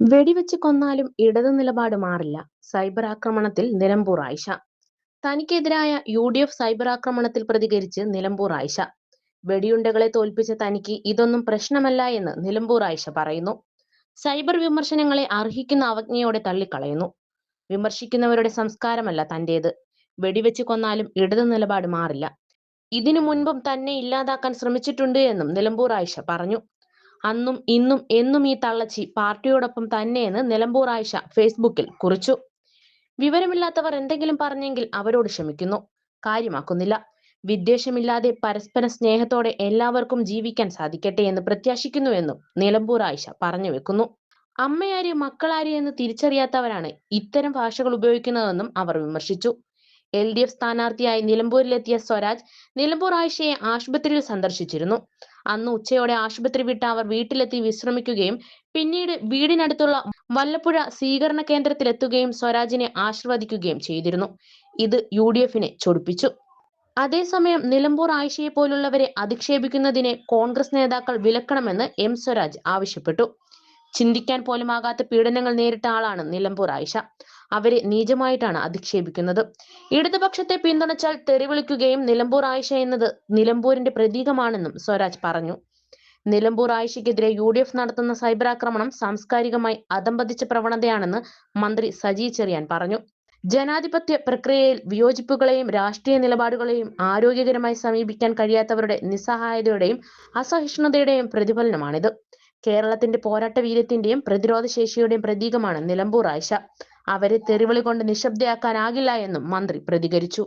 വെടിവെച്ച് കൊന്നാലും ഇടതു നിലപാട് മാറില്ല. സൈബർ ആക്രമണത്തിൽ നിലമ്പൂർ ആയിഷ. തനിക്കെതിരായ യു ഡി എഫ് സൈബർ ആക്രമണത്തിൽ പ്രതികരിച്ച് നിലമ്പൂർ ആയിഷ. വെടിയുണ്ടകളെ തോൽപ്പിച്ച തനിക്ക് ഇതൊന്നും പ്രശ്നമല്ല എന്ന് നിലമ്പൂർ ആയിഷ പറയുന്നു. സൈബർ വിമർശനങ്ങളെ അർഹിക്കുന്ന അവജ്ഞയോടെ തള്ളിക്കളയുന്നു. വിമർശിക്കുന്നവരുടെ സംസ്കാരമല്ല തന്റേത്. വെടിവെച്ച് കൊന്നാലും ഇടതു നിലപാട് മാറില്ല. ഇതിനു മുൻപും തന്നെ ഇല്ലാതാക്കാൻ ശ്രമിച്ചിട്ടുണ്ട് എന്നും നിലമ്പൂർ ആയിഷ പറഞ്ഞു. അന്നും ഇന്നും എന്നും ഈ തള്ളച്ചി പാർട്ടിയോടൊപ്പം തന്നെയെന്ന് നിലമ്പൂർ ആയിഷ ഫേസ്ബുക്കിൽ കുറിച്ചു. വിവരമില്ലാത്തവർ എന്തെങ്കിലും പറഞ്ഞെങ്കിൽ അവരോട് ക്ഷമിക്കുന്നു. കാര്യമാക്കുന്നില്ല. വിദ്വേഷമില്ലാതെ പരസ്പര സ്നേഹത്തോടെ എല്ലാവർക്കും ജീവിക്കാൻ സാധിക്കട്ടെ എന്ന് പ്രത്യാശിക്കുന്നുവെന്നും നിലമ്പൂർ ആയിഷ പറഞ്ഞു വെക്കുന്നു. അമ്മയാര് മക്കളാര് എന്ന് തിരിച്ചറിയാത്തവരാണ് ഇത്തരം ഭാഷകൾ ഉപയോഗിക്കുന്നതെന്നും അവർ വിമർശിച്ചു. എൽ ഡി എഫ് സ്ഥാനാർത്ഥിയായി നിലമ്പൂരിലെത്തിയ സ്വരാജ് നിലമ്പൂർ ആയിഷയെ ആശുപത്രിയിൽ സന്ദർശിച്ചിരുന്നു. അന്ന് ഉച്ചയോടെ ആശുപത്രി വിട്ട് അവർ വീട്ടിലെത്തി വിശ്രമിക്കുകയും പിന്നീട് വീടിനടുത്തുള്ള വല്ലപ്പുഴ സ്വീകരണ കേന്ദ്രത്തിലെത്തുകയും സ്വരാജിനെ ആശീർവദിക്കുകയും ചെയ്തിരുന്നു. ഇത് യു ഡി എഫിനെ ചൊടിപ്പിച്ചു. അതേസമയം നിലമ്പൂർ ആയിഷയെ പോലുള്ളവരെ അധിക്ഷേപിക്കുന്നതിനെ കോൺഗ്രസ് നേതാക്കൾ വിലക്കണമെന്ന് എം സ്വരാജ് ആവശ്യപ്പെട്ടു. ചിന്തിക്കാൻ പോലുമാകാത്ത പീഡനങ്ങൾ നേരിട്ട ആളാണ് നിലമ്പൂർ ആയിഷ. അവരെ നീചമായിട്ടാണ് അധിക്ഷേപിക്കുന്നത്. ഇടതുപക്ഷത്തെ പിന്തുണച്ചാൽ തെറിവിളിക്കുകയും നിലമ്പൂർ ആയിഷ എന്നത് നിലമ്പൂരിന്റെ പ്രതീകമാണെന്നും സ്വരാജ് പറഞ്ഞു. നിലമ്പൂർ ആയിഷയ്ക്കെതിരെ യു ഡി എഫ് നടത്തുന്ന സൈബർ ആക്രമണം സാംസ്കാരികമായി അതമ്പതിച്ച പ്രവണതയാണെന്ന് മന്ത്രി സജി ചെറിയാൻ പറഞ്ഞു. ജനാധിപത്യ പ്രക്രിയയിൽ വിയോജിപ്പുകളെയും രാഷ്ട്രീയ നിലപാടുകളെയും ആരോഗ്യകരമായി സമീപിക്കാൻ കഴിയാത്തവരുടെ നിസ്സഹായതയുടെയും അസഹിഷ്ണുതയുടെയും പ്രതിഫലനമാണിത്. കേരളത്തിന്റെ പോരാട്ട വീര്യത്തിന്റെയും പ്രതിരോധ ശേഷിയുടെയും പ്രതീകമാണ് നിലമ്പൂർ ആയിഷ. അവരെ തെറിവിളി കൊണ്ട് നിശബ്ദയാക്കാനാകില്ല എന്നും മന്ത്രി പ്രതികരിച്ചു.